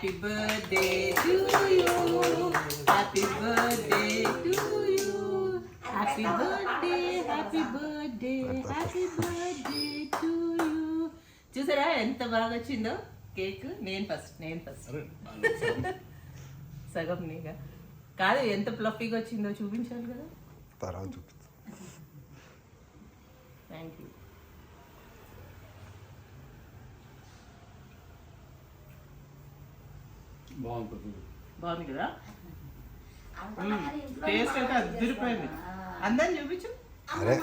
Happy birthday to you happy birthday to you happy birthday happy birthday happy birthday to you చూసారా ఎంత బాగా వచ్చిందో? Cake. నేను first నేను ఫస్ట్. సగం నీగా. కాదు ఎంత ఫ్లఫీగా వచ్చిందో చూపించాలి కదా. తర్వాత థ్యాంక్ యూ బాగుంటుంది. బాగుంది కదా? టేస్ట్ అయితే అద్దరిపోయింది అందరిని చూపించు. అరే.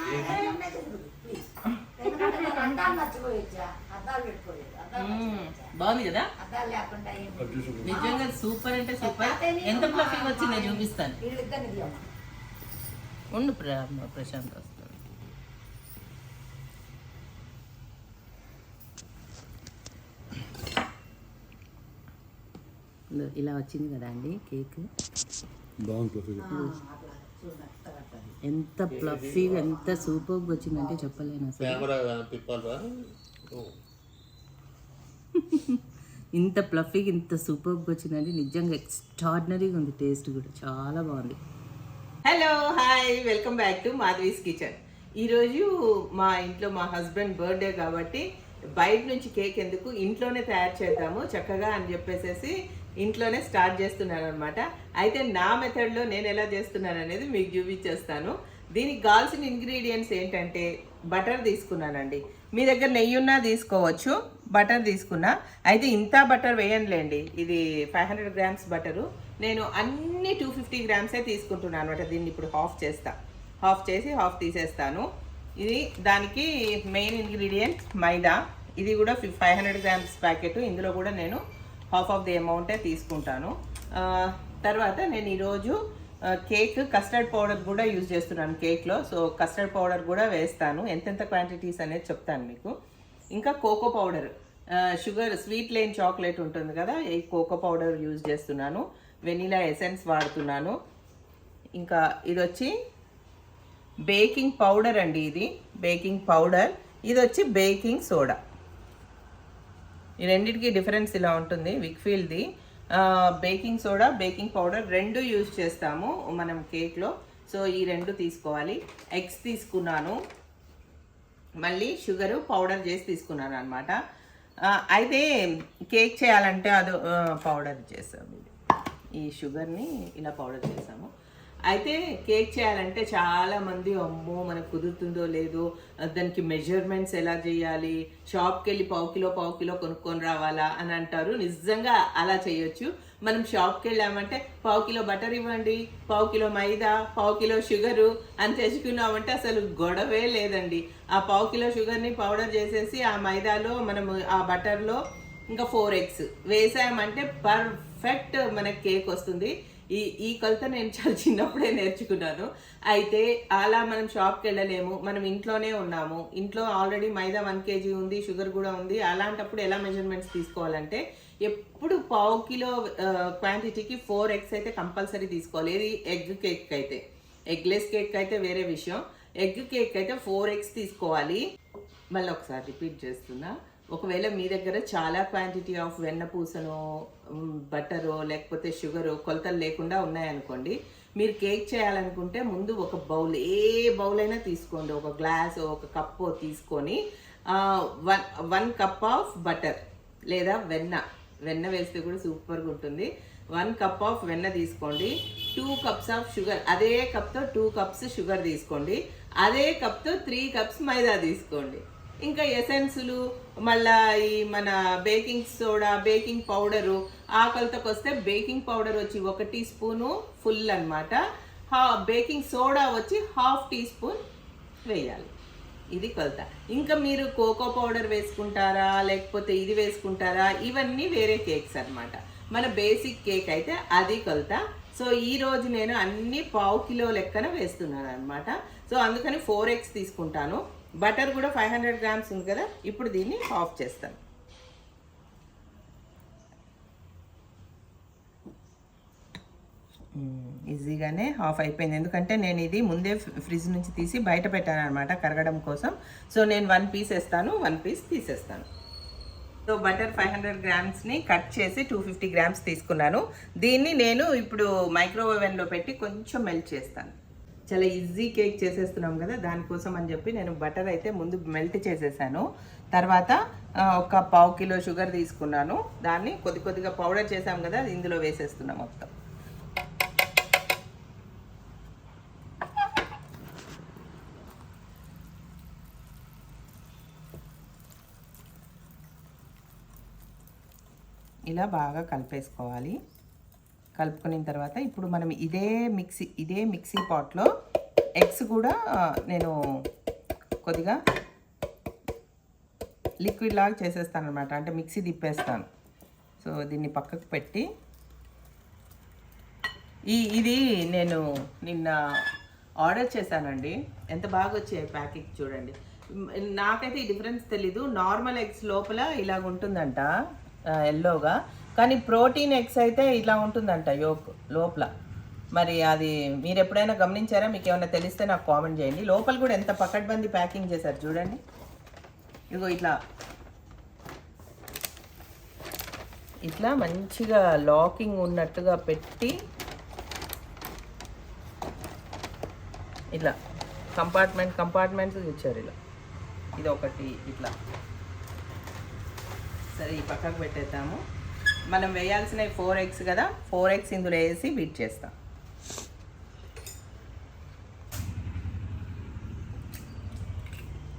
బాగుంది కదా? నిజంగా సూపర్ అంటే సూపర్. ఎంత ఫ్లఫీగా వచ్చిందో చూపిస్తాను. ఉండు ప్ర- ప్రశాంత్ వస్తాడు ఇదిగో ఇలా వచ్చింది కదా అండి కేక్? ఎంత ఫ్లఫీగా ఎంత సూపర్గా వచ్చిందంటే చెప్పలేను అసలు. ఇంత ఫ్లఫీగా ఇంత సూపర్గా వచ్చిందంటే నిజంగా ఎక్స్ట్రాడినరీగా ఉంది టేస్ట్ కూడా. చాలా బాగుంది. Hello hi welcome back to Madhavi's kitchen ఈరోజు మా ఇంట్లో మా హస్బెండ్ బర్త్డే కాబట్టి బయట నుంచి కేక్ ఎందుకు ఇంట్లోనే తయారు చేద్దాము చక్కగా అని చెప్పేసేసి ఇంట్లోనే స్టార్ట్ చేస్తున్నాను అనమాట అయితే నా మెథడ్లో నేను ఎలా చేస్తున్నాను అనేది మీకు చూపించేస్తాను. దీనికి కావాల్సిన ఇంగ్రీడియంట్స్ ఏంటంటే బటర్ తీసుకున్నానండి. మీ దగ్గర నెయ్యి ఉన్నా తీసుకోవచ్చు బటర్ తీసుకున్నా. అయితే ఇంత బటర్ వేయనులేండి ఇది ఫైవ్ హండ్రెడ్ గ్రామ్స్ బటరు. నేను అన్ని టూ ఫిఫ్టీ గ్రామ్సే తీసుకుంటున్నాను అనమాట దీన్ని ఇప్పుడు హాఫ్ చేస్తా. హాఫ్ చేసి హాఫ్ తీసేస్తాను. ఇది దానికి మెయిన్ ఇంగ్రీడియంట్ మైదా. ఇది కూడా ఫైవ్ హండ్రెడ్ గ్రామ్స్ ప్యాకెట్ ఇందులో కూడా నేను హాఫ్ ఆఫ్ ది అమౌంటే తీసుకుంటాను. తర్వాత నేను ఈరోజు కేక్ కస్టర్డ్ పౌడర్ కూడా యూజ్ చేస్తున్నాను కేక్లో సో కస్టర్డ్ పౌడర్ కూడా వేస్తాను. ఎంతెంత క్వాంటిటీస్ అనేది చెప్తాను మీకు. ఇంకా కోకో పౌడర్ షుగర్ స్వీట్ లేని చాక్లెట్ ఉంటుంది కదా ఈ కోకో పౌడర్ యూజ్ చేస్తున్నాను. వెనీలా ఎసెన్స్ వాడుతున్నాను. ఇంకా ఇది వచ్చి బేకింగ్ పౌడర్ అండి ఇది. Baking powder. ఇది వచ్చి బేకింగ్ సోడా. ఈ రెండింటికి డిఫరెన్స్ ఇలా ఉంటుంది విక్ఫీల్డ్ది బేకింగ్ సోడా బేకింగ్ పౌడర్ రెండు యూజ్ చేస్తాము మనం కేక్లో. సో ఈ రెండు తీసుకోవాలి. ఎగ్స్ తీసుకున్నాను. మళ్ళీ షుగరు పౌడర్ చేసి తీసుకున్నాను అనమాట అయితే కేక్ చేయాలంటే అది పౌడర్ చేసాము. ఈ షుగర్ని ఇలా పౌడర్ చేసాము. అయితే కేక్ చేయాలంటే చాలా మంది అమ్మో మనకు కుదురుతుందో లేదో దానికి మెజర్మెంట్స్ ఎలా చేయాలి షాప్కి వెళ్ళి పావు కిలో పావు కిలో కొనుక్కొని రావాలా అని అంటారు. నిజంగా అలా చేయొచ్చు. మనం షాప్కి వెళ్ళామంటే పావు కిలో బటర్ ఇవ్వండి పావు కిలో మైదా పావు కిలో షుగరు అని తెచ్చుకున్నామంటే అసలు గొడవే లేదండి. ఆ పావు కిలో షుగర్ని పౌడర్ చేసేసి ఆ మైదాలో మనము ఆ బటర్లో ఇంకా ఫోర్ ఎగ్స్ వేసామంటే పర్ఫెక్ట్ మనకి కేక్ వస్తుంది. ఈ ఈ కొలత నేను చాలా చిన్నప్పుడే నేర్చుకున్నాను. అయితే అలా మనం షాప్కి వెళ్ళలేము మనం ఇంట్లోనే ఉన్నాము. ఇంట్లో ఆల్రెడీ మైదా వన్ కేజీ ఉంది షుగర్ కూడా ఉంది. అలాంటప్పుడు ఎలా మెజర్మెంట్స్ తీసుకోవాలంటే ఎప్పుడు పావు కిలో క్వాంటిటీకి ఫోర్ ఎగ్స్ అయితే కంపల్సరీ తీసుకోవాలి. ఇది ఎగ్ కేక్ అయితే. ఎగ్లెస్ కేక్ అయితే వేరే విషయం. ఎగ్ కేక్ అయితే ఫోర్ ఎగ్స్ తీసుకోవాలి. మళ్ళీ ఒకసారి రిపీట్ చేస్తున్నా. ఒకవేళ మీ దగ్గర చాలా క్వాంటిటీ ఆఫ్ వెన్న బట్టరో బటరో లేకపోతే షుగరు కొలతలు లేకుండా ఉన్నాయనుకోండి మీరు కేక్ చేయాలనుకుంటే ముందు ఒక బౌల్ ఏ బౌల్ అయినా తీసుకోండి. ఒక గ్లాస్ ఒక కప్పు తీసుకొని one one cup of butter లేదా వెన్న వెన్న వేస్తే కూడా సూపర్గా ఉంటుంది. వన్ కప్ ఆఫ్ వెన్న తీసుకోండి. టూ కప్స్ ఆఫ్ షుగర్ అదే కప్తో టూ కప్స్ షుగర్ తీసుకోండి. అదే కప్తో త్రీ కప్స్ మైదా తీసుకోండి. ఇంకా ఎసెన్సులు మళ్ళా ఈ మన బేకింగ్ సోడా బేకింగ్ పౌడరు ఆకలితోకి వస్తే బేకింగ్ పౌడర్ వచ్చి ఒక టీ స్పూను ఫుల్ అనమాట బేకింగ్ సోడా వచ్చి హాఫ్ టీ స్పూన్ వేయాలి. ఇది కొలత. ఇంకా మీరు కోకో పౌడర్ వేసుకుంటారా లేకపోతే ఇది వేసుకుంటారా ఇవన్నీ వేరే కేక్స్ అనమాట మన బేసిక్ కేక్ అయితే అది కొలత. సో ఈ రోజు నేను అన్ని పావు కిలో లెక్కన వేస్తున్నాను అనమాట సో అందుకని ఫోర్ ఎగ్స్ తీసుకుంటాను. బటర్ కూడా ఫైవ్ హండ్రెడ్ గ్రామ్స్ ఉంది కదా ఇప్పుడు దీన్ని ఆఫ్ చేస్తాను ఈజీగానే ఆఫ్ అయిపోయింది. ఎందుకంటే నేను ఇది ముందే ఫ్రిడ్జ్ నుంచి తీసి బయట పెట్టాను అనమాట కరగడం కోసం. సో నేను వన్ పీస్ వేస్తాను వన్ పీస్ తీసేస్తాను. సో బటర్ ఫైవ్ హండ్రెడ్ గ్రామ్స్ని కట్ చేసి టూ ఫిఫ్టీ గ్రామ్స్ తీసుకున్నాను. దీన్ని నేను ఇప్పుడు మైక్రోవేవ్ ఓవెన్లో పెట్టి కొంచెం మెల్ట్ చేస్తాను. చాలా ఈజీ కేక్ చేసేస్తున్నాం కదా దానికోసం అని చెప్పి నేను బటర్ అయితే ముందు మెల్ట్ చేసేసాను. తర్వాత ఒక పావు కిలో షుగర్ తీసుకున్నాను. దాన్ని కొద్ది కొద్దిగా పౌడర్ చేసాం కదా అది ఇందులో వేసేస్తున్నాం మొత్తం. ఇలా బాగా కలిపేసుకోవాలి. కలుపుకున్న తర్వాత ఇప్పుడు మనం ఇదే మిక్సీ ఇదే మిక్సీ పాట్లో ఎగ్స్ కూడా నేను కొద్దిగా లిక్విడ్ లాగా చేసేస్తాను అనమాట అంటే మిక్సీ తిప్పేస్తాను. సో దీన్ని పక్కకు పెట్టి ఈ ఇది నేను నిన్న ఆర్డర్ చేశానండి. ఎంత బాగా వచ్చాయి ప్యాకెట్ చూడండి. నాకైతే ఈ డిఫరెన్స్ తెలీదు. నార్మల్ ఎగ్స్ లోపల ఇలాగ ఉంటుందంట ఎల్లోగా కానీ ప్రోటీన్ ఎగ్స్ అయితే ఇలా ఉంటుందంట యోక్ లోపల. మరి అది మీరు ఎప్పుడైనా గమనించారా? మీకు ఏమైనా తెలిస్తే నాకు కామెంట్ చేయండి. లోపల కూడా ఎంత పకడ్బందీ ప్యాకింగ్ చేశారు చూడండి. ఇదిగో ఇట్లా. ఇట్లా మంచిగా లాకింగ్ ఉన్నట్టుగా పెట్టి ఇట్లా కంపార్ట్మెంట్ కంపార్ట్మెంట్స్ ఇచ్చారు ఇలా. ఇది ఒకటి ఇట్లా. సరే ఈ పక్కకు పెట్టేద్దాము. మనం వేయాల్సిన ఫోర్ ఎగ్స్ కదా ఫోర్ ఎగ్స్ ఇందులో వేసి బీట్ చేస్తాం.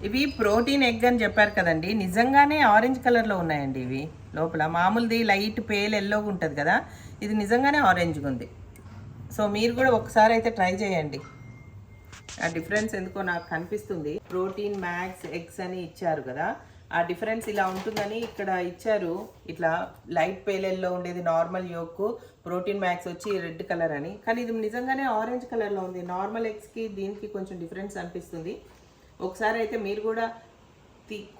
ఇవి ప్రోటీన్ ఎగ్ అని చెప్పారు కదండి. నిజంగానే ఆరెంజ్ కలర్లో ఉన్నాయండి ఇవి లోపల. మామూలుది లైట్ పేల్ ఎల్లోగా ఉంటుంది కదా ఇది నిజంగానే ఆరెంజ్గా ఉంది. సో మీరు కూడా ఒకసారి అయితే ట్రై చేయండి. ఆ డిఫరెన్స్ ఎందుకో నాకు కనిపిస్తుంది. ప్రోటీన్ మ్యాక్స్ ఎగ్స్ అని ఇచ్చారు కదా ఆ డిఫరెన్స్ ఇలా ఉంటుందని ఇక్కడ ఇచ్చారు. ఇట్లా లైట్ పేలెల్లో ఉండేది నార్మల్ యోక్ ప్రోటీన్ మ్యాక్స్ వచ్చి రెడ్ కలర్ అని. కానీ ఇది నిజంగానే ఆరెంజ్ కలర్లో ఉంది. నార్మల్ ఎగ్స్కి దీనికి కొంచెం డిఫరెన్స్ అనిపిస్తుంది. ఒకసారి అయితే మీరు కూడా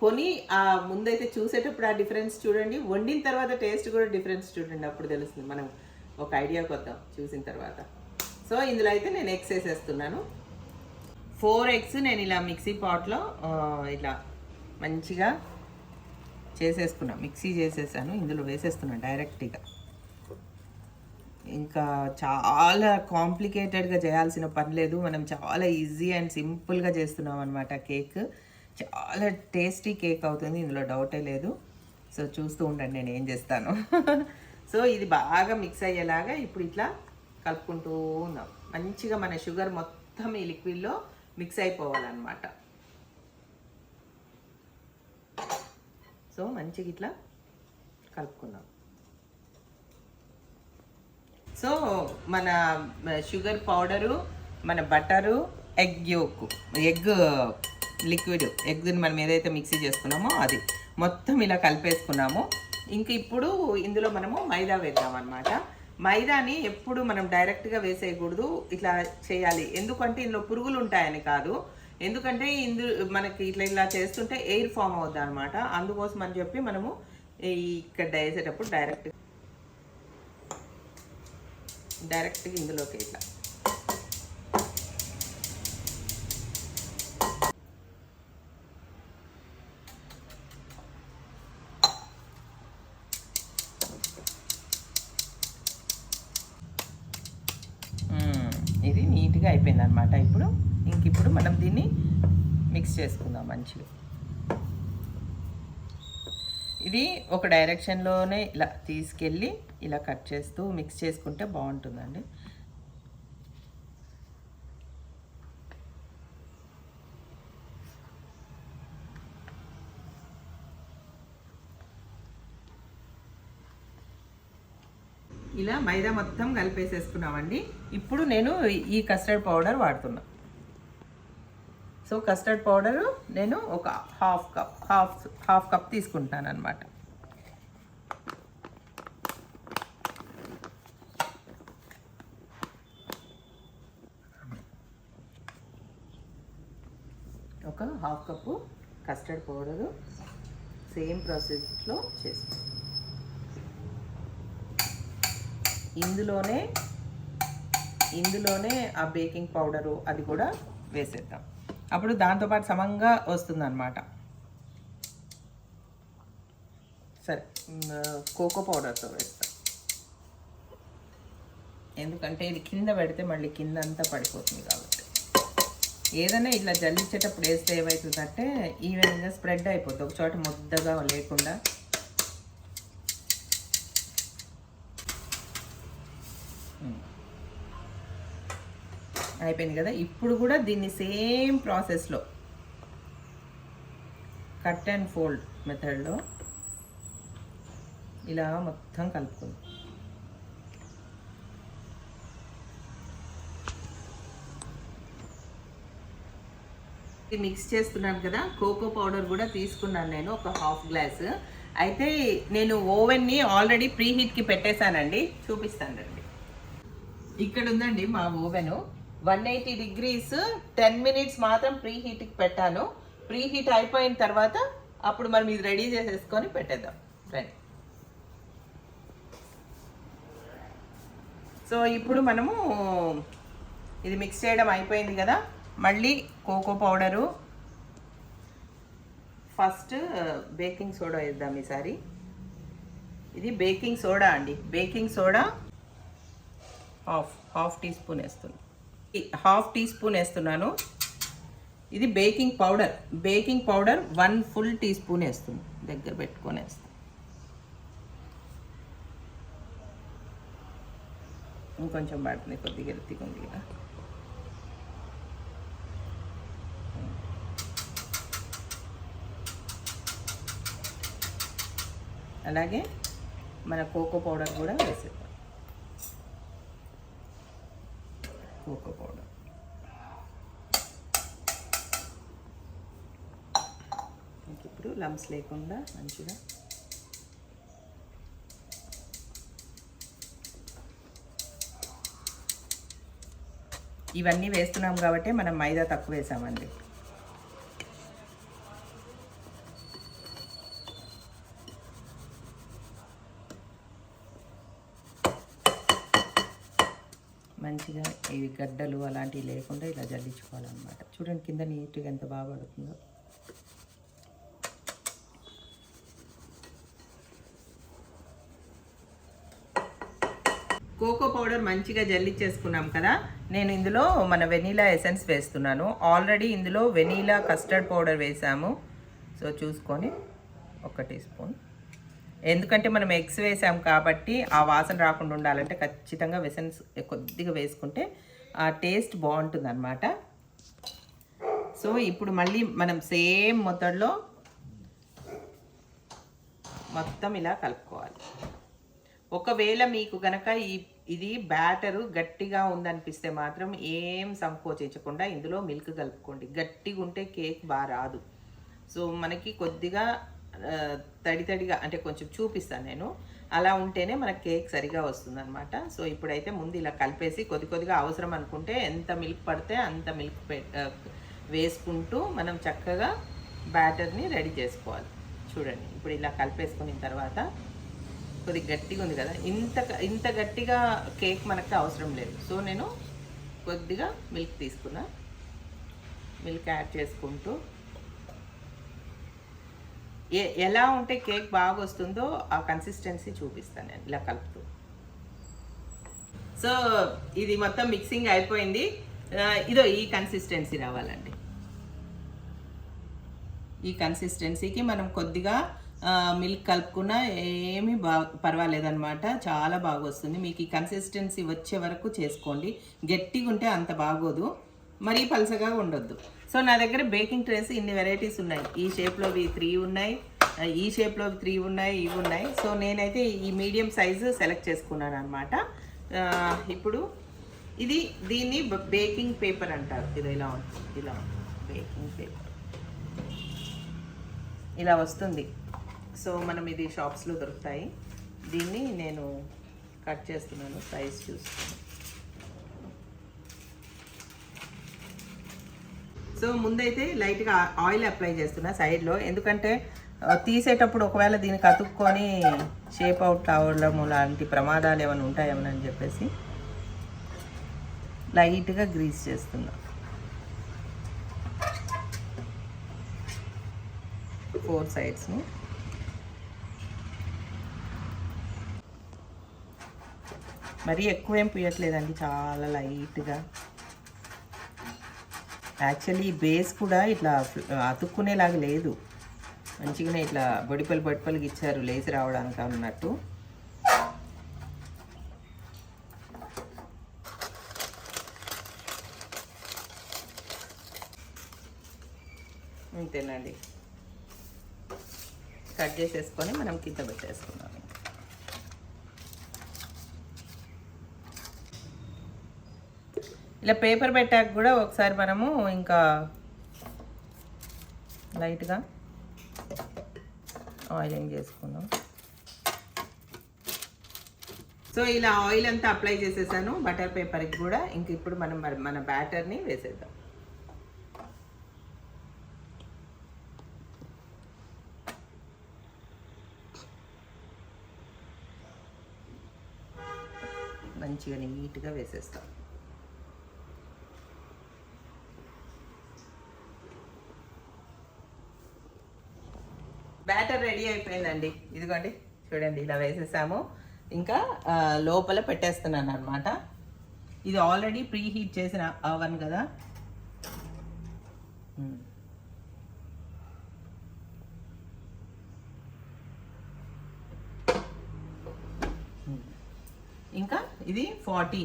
కొని ఆ ముందైతే చూసేటప్పుడు ఆ డిఫరెన్స్ చూడండి. వండిన తర్వాత టేస్ట్ కూడా డిఫరెన్స్ చూడండి. అప్పుడు తెలుస్తుంది మనం ఒక ఐడియాకి వద్దాం చూసిన తర్వాత. సో ఇందులో అయితే నేను ఎగ్స్ వేసేస్తున్నాను. ఫోర్ ఎగ్స్ నేను ఇలా మిక్సీ పాట్లో ఇలా మంచిగా చేసేసుకున్నా. మిక్సీ చేసేసాను. ఇందులో వేసేస్తున్నాను డైరెక్ట్గా. ఇంకా చాలా కాంప్లికేటెడ్గా చేయాల్సిన పని లేదు. మనం చాలా ఈజీ అండ్ సింపుల్గా చేస్తున్నాం అనమాట కేక్. చాలా టేస్టీ కేక్ అవుతుంది. ఇందులో డౌటే లేదు. సో చూస్తూ ఉండండి నేను ఏం చేస్తాను. సో ఇది బాగా మిక్స్ అయ్యేలాగా ఇప్పుడు ఇట్లా కలుపుకుంటూ ఉన్నాం. మంచిగా మన షుగర్ మొత్తం ఈ లిక్విడ్లో మిక్స్ అయిపోవాలన్నమాట. సో మంచిగా ఇట్లా కలుపుకుందాం సో మన షుగర్ పౌడరు మన butter egg yolk egg liquid ఎగ్ని మనం ఏదైతే మిక్సీ చేసుకున్నామో అది మొత్తం ఇలా కలిపేసుకున్నాము. ఇంక ఇప్పుడు ఇందులో మనము మైదా వేద్దాం అనమాట మైదాని ఎప్పుడు మనం డైరెక్ట్గా వేసేయకూడదు ఇట్లా చేయాలి. ఎందుకంటే ఇందులో పురుగులు ఉంటాయని కాదు. ఎందుకంటే ఇందు మనకి ఇట్లా ఇలా చేస్తుంటే ఎయిర్ ఫామ్ అవుద్ది అనమాట అందుకోసం అని చెప్పి మనము ఇక్కడ వేసేటప్పుడు డైరెక్ట్ డైరెక్ట్గా ఇందులోకి ఇట్లా మ్మ్. ఇది నీట్గా అయిపోయింది అనమాట ఇప్పుడు ఇంక ఇప్పుడు మనం దీన్ని మిక్స్ చేసుకుందాం ఇది ఒక డైరెక్షన్లోనే ఇలా తీసుకెళ్ళి ఇలా కట్ చేస్తూ మిక్స్ చేసుకుంటే బాగుంటుందండి. ఇలా మైదా మొత్తం కలిపేసేసుకున్నామండి. ఇప్పుడు నేను ఈ కస్టర్డ్ పౌడర్ వాడుతున్నా. సో కస్టర్డ్ పౌడరు నేను ఒక half cup half half cup తీసుకుంటాను అనమాట ఒక half cup custard powder same ప్రాసెస్లో చేస్తాను. ఇందులోనే ఇందులోనే ఆ బేకింగ్ పౌడరు అది కూడా వేసేద్దాం. అప్పుడు దాంతోపాటు సమంగా వస్తుందన్నమాట. సరే కోకో పౌడర్తో వేస్తా. ఎందుకంటే ఇది కింద పెడితే మళ్ళీ కింద అంతా పడిపోతుంది కాబట్టి. ఏదైనా ఇట్లా జల్లించేటప్పుడు వేస్తే ఏమవుతుందంటే ఈవెన్గా స్ప్రెడ్ అయిపోతుంది ఒక చోట ముద్దగా లేకుండా అయిపోయింది కదా. ఇప్పుడు కూడా దీన్ని సేమ్ ప్రాసెస్లో కట్ అండ్ ఫోల్డ్ మెథడ్లో ఇలా మొత్తం కలుపుకుంది. ఇది మిక్స్ చేస్తున్నాను కదా. కోకో పౌడర్ కూడా తీసుకున్నాను నేను ఒక హాఫ్ గ్లాస్ అయితే నేను ఓవెన్ని ఆల్రెడీ ప్రీ హీట్కి పెట్టేశానండి. చూపిస్తానండి ఇక్కడ ఉందండి మా oven one eighty degrees ten minutes మాత్రం ప్రీ హీట్కి పెట్టాను. ప్రీ హీట్ అయిపోయిన తర్వాత అప్పుడు మనం ఇది రెడీ చేసేసుకొని పెట్టేద్దాం. రండి సో ఇప్పుడు మనము ఇది మిక్స్ చేయడం అయిపోయింది కదా. మళ్ళీ cocoa powder first baking soda వేద్దాం ఈసారి. ఇది బేకింగ్ సోడా అండి. Baking soda half half teaspoon వేస్తుంది హాఫ్ టీ స్పూన్ వేస్తున్నాను. ఇది baking powder. Baking powder one full teaspoon వేస్తుంది దగ్గర పెట్టుకొని వేస్తాను ఇంకొంచెం పడుతుంది కొద్దిగా ఎత్తిగా ఉంది కదా. అలాగే మన కోకో పౌడర్ కూడా వేసేద్దాం. కోకో పౌడర్ ఇప్పుడు లమ్స్ లేకుండా మంచిగా ఇవన్నీ వేస్తున్నాం కాబట్టి మనం మైదా తక్కువ వేసామండి. మంచిగా ఇవి గడ్డలు అలాంటివి లేకుండా ఇలా జల్లించుకోవాలన్నమాట. చూడండి కింద నీట్గా ఎంత బాగా పడుతుందో. కోకో పౌడర్ మంచిగా జల్లిచ్చేసుకున్నాం కదా. నేను ఇందులో మన వెనీలా ఎసెన్స్ వేస్తున్నాను. ఆల్రెడీ ఇందులో వెనీలా కస్టర్డ్ పౌడర్ వేసాము. సో చూసుకొని ఒక టీ స్పూన్. ఎందుకంటే మనం ఎగ్స్ వేసాం కాబట్టి ఆ వాసన రాకుండా ఉండాలంటే ఖచ్చితంగా వెసన్స్ కొద్దిగా వేసుకుంటే ఆ టేస్ట్ బాగుంటుంది అనమాట సో ఇప్పుడు మళ్ళీ మనం సేమ్ మొత్తంలో మొత్తం ఇలా కలుపుకోవాలి. ఒకవేళ మీకు కనుక ఈ ఇది బ్యాటరు గట్టిగా ఉందనిపిస్తే మాత్రం ఏం సంకోచించకుండా ఇందులో మిల్క్ కలుపుకోండి. గట్టిగా ఉంటే కేక్ బాగా రాదు. సో మనకి కొద్దిగా తడి తడిగా అంటే కొంచెం చూపిస్తాను నేను. అలా ఉంటేనే మన కేక్ సరిగా వస్తుంది అనమాట సో ఇప్పుడైతే ముందు ఇలా కలిపేసి కొద్ది కొద్దిగా అవసరం అనుకుంటే ఎంత మిల్క్ పడితే అంత మిల్క్ పె వేసుకుంటూ మనం చక్కగా బ్యాటర్ని రెడీ చేసుకోవాలి. చూడండి ఇప్పుడు ఇలా కలిపేసుకున్న తర్వాత కొద్దిగా గట్టిగా ఉంది కదా ఇంత ఇంత గట్టిగా కేక్ మనకు అవసరం లేదు. సో నేను కొద్దిగా మిల్క్ తీసుకున్నా. మిల్క్ యాడ్ చేసుకుంటూ ఎలా ఉంటే కేక్ బాగా వస్తుందో ఆ కన్సిస్టెన్సీ చూపిస్తాను నేను ఇలా కలుపుతూ. సో ఇది మొత్తం మిక్సింగ్ అయిపోయింది. ఇదో ఈ కన్సిస్టెన్సీ రావాలండి. ఈ కన్సిస్టెన్సీకి మనం కొద్దిగా మిల్క్ కలుపుకున్నా ఏమీ బా పర్వాలేదన్నమాట. చాలా బాగా వస్తుంది మీకు ఈ కన్సిస్టెన్సీ వచ్చే వరకు చేసుకోండి. గట్టిగా ఉంటే అంత బాగోదు. మరీ పలసగా ఉండొద్దు. సో నా దగ్గర బేకింగ్ ట్రేస్ ఇన్ని వెరైటీస్ ఉన్నాయి. ఈ షేప్లోవి త్రీ ఉన్నాయి. ఈ షేప్లో త్రీ ఉన్నాయి ఇవి ఉన్నాయి. సో నేనైతే ఈ మీడియం సైజు సెలెక్ట్ చేసుకున్నాను అనమాట ఇప్పుడు ఇది దీన్ని బేకింగ్ పేపర్ అంటారు. ఇది ఇలా ఉంటుంది ఇలా బేకింగ్ పేపర్. ఇలా వస్తుంది. సో మనం ఇది షాప్స్లో దొరుకుతాయి. దీన్ని నేను కట్ చేస్తున్నాను సైజ్ చూస్తున్నాను. సో ముందైతే లైట్గా ఆయిల్ అప్లై చేస్తున్నా సైడ్లో. ఎందుకంటే తీసేటప్పుడు ఒకవేళ దీనికి అతుక్కొని షేప్ అవుట్ అవ్వడం లాంటి ప్రమాదాలు ఏమైనా ఉంటాయేమోనని చెప్పేసి లైట్గా గ్రీస్ చేస్తున్నా. ఫోర్ సైడ్స్ని. మరీ ఎక్కువ ఏం పుయ్యట్లేదండి చాలా లైట్గా. యాక్చువల్లీ బేస్ కూడా ఇట్లా అతుక్కునేలాగా లేదు. మంచిగానే ఇట్లా బొడిపలు బొడిపలకి ఇచ్చారు లేచి రావడానికి అన్నట్టు. అంతేనండి కట్ చేసేసుకొని మనం కింద పెట్టేసుకుందాం. ఇలా పేపర్ పెట్టాక కూడా ఒకసారి మనము ఇంకా లైట్గా ఆయిలింగ్ చేసుకుందాం. సో ఇలా ఆయిల్ అంతా అప్లై చేసేసాను బటర్ పేపర్కి కూడా. ఇంక ఇప్పుడు మనం మన బ్యాటర్ని వేసేద్దాం. మంచిగా నీట్గా వేసేస్తాం బ్యాటర్ రెడీ ఇదిగోండి. చూడండి ఇలా వేసేసాము. ఇంకా లోపల పెట్టేస్తున్నాను అనమాట ఇది ఆల్రెడీ ప్రీ హీట్ చేసిన అవన్ కదా. ఇంకా ఇది forty.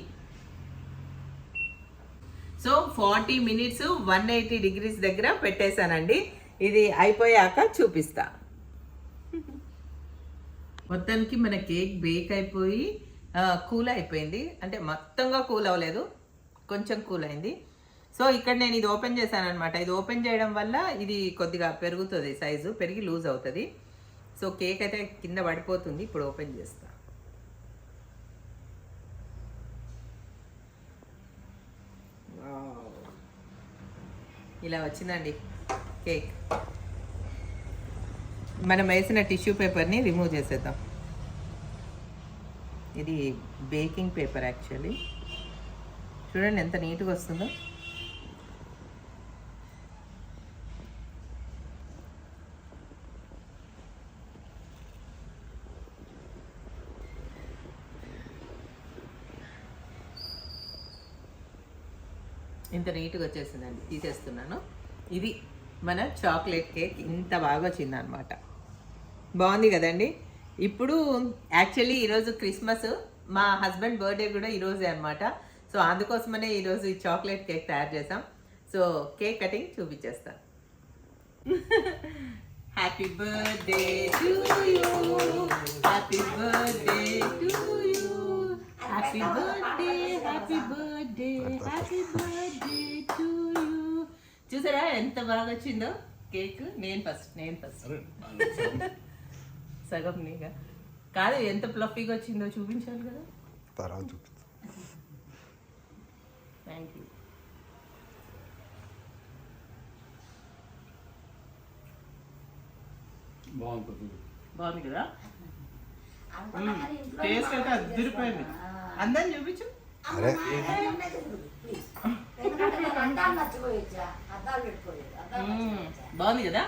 So forty minutes one eighty degrees దగ్గర పెట్టేశానండి. ఇది అయిపోయాక చూపిస్తా. మొత్తానికి మన కేక్ బేక్ అయిపోయి కూల్ అయిపోయింది అంటే మొత్తంగా కూల్ అవ్వలేదు కొంచెం కూల్ అయింది సో ఇక్కడ నేను ఇది ఓపెన్ చేశాను అనమాట ఇది ఓపెన్ చేయడం వల్ల ఇది కొద్దిగా పెరుగుతుంది సైజు పెరిగి లూజ్ అవుతుంది. సో కేక్ అయితే కింద పడిపోతుంది. ఇప్పుడు ఓపెన్ చేస్తా. ఇలా వచ్చిందండి కేక్. మనం వేసిన టిష్యూ పేపర్ని రిమూవ్ చేసేద్దాం. ఇది బేకింగ్ పేపర్ యాక్చువల్లీ చూడండి ఎంత నీట్గా వస్తుందో. ఇంత నీట్గా వచ్చేసిందండి. తీసేస్తున్నాను. ఇది మన చాక్లెట్ కేక్ ఇంత బాగా వచ్చిందనమాట బాగుంది కదండి. ఇప్పుడు యాక్చువల్లీ ఈరోజు క్రిస్మస్ మా హస్బెండ్ బర్త్డే కూడా ఈరోజే అనమాట సో అందుకోసమనే ఈరోజు ఈ చాక్లెట్ కేక్ తయారు చేసాం సో కేక్ కటింగ్ చూపించేస్తాను happy birthday to you happy birthday to you happy birthday happy birthday happy birthday to you చూసారా ఎంత బాగా వచ్చిందో? కేక్ నేను ఫస్ట్ నేను ఫస్ట్ సగం నీగా కాదు ఎంత ఫ్లఫీగా వచ్చిందో చూపించాలి కదా తర్వాత చూపిస్తా థ్యాంక్ యూ బాగుంది కదా టేస్ట్ అయితే అదిరిపోయింది అందరిని చూపించు అరే అద్దాలు మర్చిపోయొచ్చా అద్దాలు పెట్టుకోలేదు బాగుంది కదా?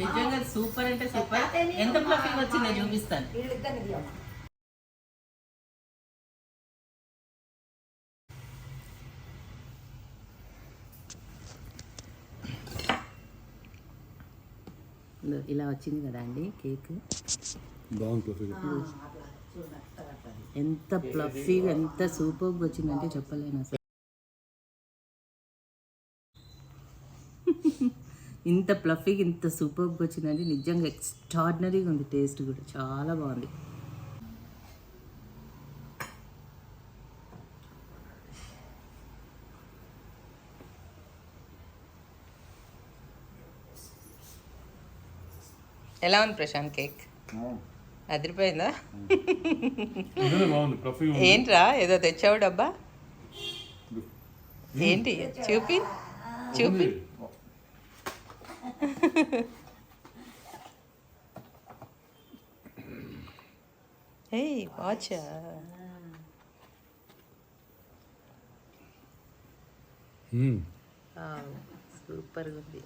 నిజంగా సూపర్ అంటే సూపర్. ఎంత ఫ్లఫీగా వచ్చిందో చూపిస్తాను. ఇలా వచ్చింది కదా అండి కేక్. ఎంత ఫ్లఫీగా ఎంత సూపర్గా వచ్చిందంటే చెప్పలేను అసలు. ఇంత ఫ్లఫీగా ఇంత సూపర్గా వచ్చిందంటే నిజంగా ఎక్స్ట్రాడినరీగా ఉంది. టేస్ట్ కూడా చాలా బాగుంది. ఎలా ఉంది ప్రశాంత్ కేక్? అదిరిపోయిందా? ఏంట్రా? ఏదో తెచ్చావు డబ్బా? ఏంటి? చూపి. చూపి. ఏయ్ వాచా మ్మ్. సూపర్గా ఉంది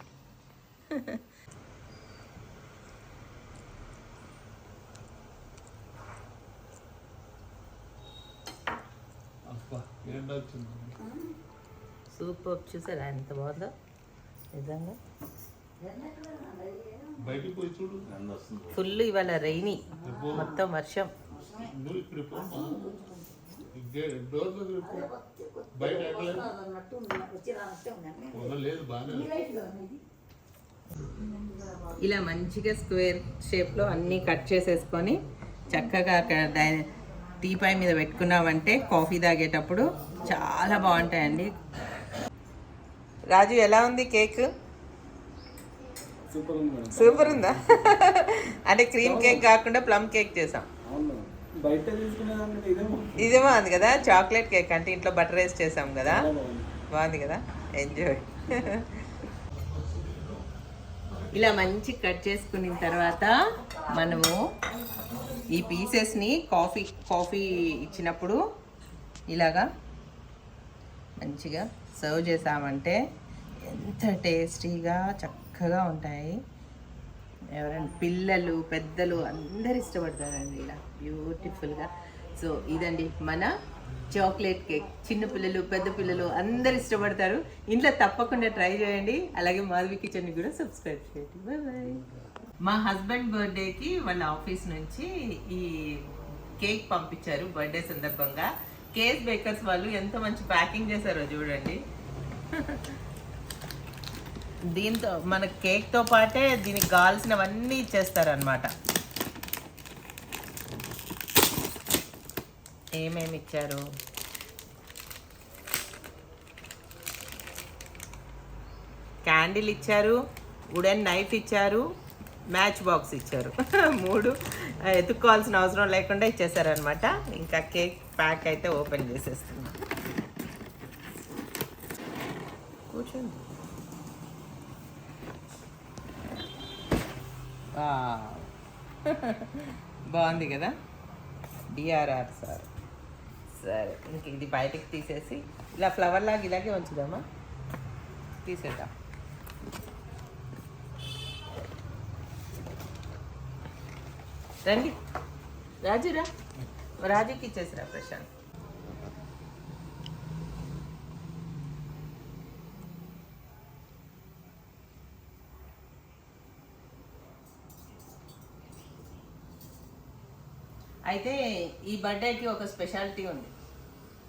ఏంటో వచ్చింది సూపర్ చూసారా ఎంత బాగుందో నిజంగా బయటికి పోయి చూడు ఫుల్ ఇవాళ రైనీ మొత్తం వర్షం. పో పో. ఇలా మంచిగా స్క్వేర్ షేప్లో అన్నీ కట్ చేసేసుకొని చక్కగా డై టీపాయ్ మీద పెట్టుకున్నామంటే కాఫీ తాగేటప్పుడు చాలా బాగుంటాయండి. రాజు ఎలా ఉంది కేక్? సూపర్ ఉంది అంటే క్రీమ్ కేక్ కాకుండా ప్లమ్ కేక్ చేసాం. ఇదే బాగుంది కదా? చాక్లెట్ కేక్ అంటే ఇంట్లో బటర్ వేసి చేసాం కదా? బాగుంది. కదా? ఎంజాయ్ ఇలా మంచి కట్ చేసుకున్న తర్వాత మనము ఈ పీసెస్ని కాఫీ కాఫీ ఇచ్చినప్పుడు ఇలాగా మంచిగా సర్వ్ చేసామంటే ఎంత టేస్టీగా చక్కగా ఉంటాయి. ఎవరైనా పిల్లలు పెద్దలు అందరు ఇష్టపడతారండి ఇలా. బ్యూటిఫుల్గా సో ఇదండి మన చాక్లెట్ కేక్ చిన్న పిల్లలు పెద్ద పిల్లలు అందరు ఇష్టపడతారు. ఇంట్లో తప్పకుండా ట్రై చేయండి. అలాగే మాధవి కిచెన్ కూడా సబ్స్క్రైబ్ చేయండి. బాయ్ బాయ్ మా హస్బెండ్ బర్త్డేకి వాళ్ళ ఆఫీస్ నుంచి ఈ కేక్ పంపించారు బర్త్డే సందర్భంగా. కేక్ బేకర్స్ వాళ్ళు ఎంత మంచి ప్యాకింగ్ చేశారో చూడండి. దీంతో మన కేక్తో పాటే దీనికి కావాల్సినవన్నీ ఇచ్చేస్తారనమాట ఏమేమి ఇచ్చారు? క్యాండిల్ ఇచ్చారు వుడెన్ నైఫ్ ఇచ్చారు మ్యాచ్ బాక్స్ ఇచ్చారు. మూడు ఎత్తుక్కోవాల్సిన అవసరం లేకుండా ఇచ్చేసారనమాట ఇంకా కేక్ ప్యాక్ అయితే ఓపెన్ చేసేస్తున్నాం. కూర్చోండి. బాగుంది కదా? DRR sir. సరే ఇంక ఇది బయటకు తీసేసి ఇలా ఫ్లవర్ లాగా ఇలాగే ఉంచుదామా? తీసేద్దాం. రండి. రాజురా. రాజుకి ఇచ్చేసిరా ప్రశాంత్. అయితే ఈ బర్త్డేకి ఒక స్పెషాలిటీ ఉంది.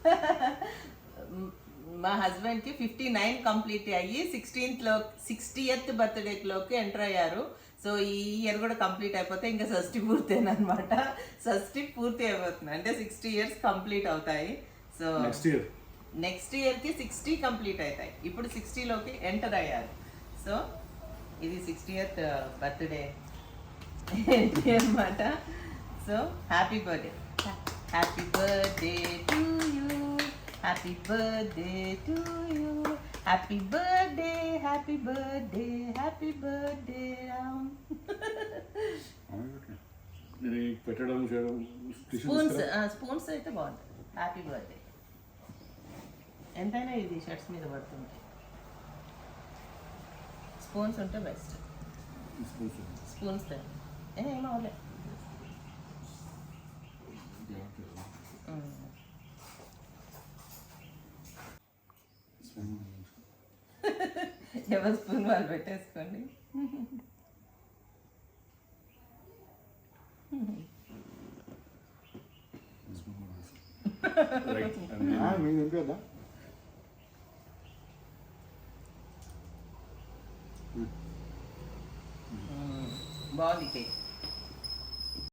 మా హస్బెండ్కి ఫిఫ్టీ నైన్ కంప్లీట్ అయ్యి సిక్స్టీన్త్లో సిక్స్టీయత్ బర్త్డేలోకి ఎంటర్ అయ్యారు. సో ఈ ఇయర్ కూడా కంప్లీట్ అయిపోతే ఇంకా షష్ఠి పూర్తేనమాట షష్ఠి పూర్తి అయిపోతుంది. అంటే సిక్స్టీ ఇయర్స్ కంప్లీట్ అవుతాయి. So next year? నెక్స్ట్ ఇయర్కి సిక్స్టీ కంప్లీట్ అవుతాయి. ఇప్పుడు సిక్స్టీలోకి ఎంటర్ అయ్యారు. సో ఇది సిక్స్టీ ఇయర్త్ బర్త్డే అన్నమాట? So happy birthday happy birthday to you happy birthday to you happy birthday happy birthday happy birthday Ram ఇది పెట్టడం చేయడం స్పూన్స్ స్పూన్స్ అయితే బాగుంటుంది హ్యాపీ బర్త్డే ఎంతైనా ఇది షర్ట్స్ మీద పడుతుంది. స్పూన్స్ ఉంటే బెస్ట్ స్పూన్స్ ఏమవలే ఎవరి స్పూన్ వాళ్ళు పెట్టేసుకోండి. బాగుంది కేక్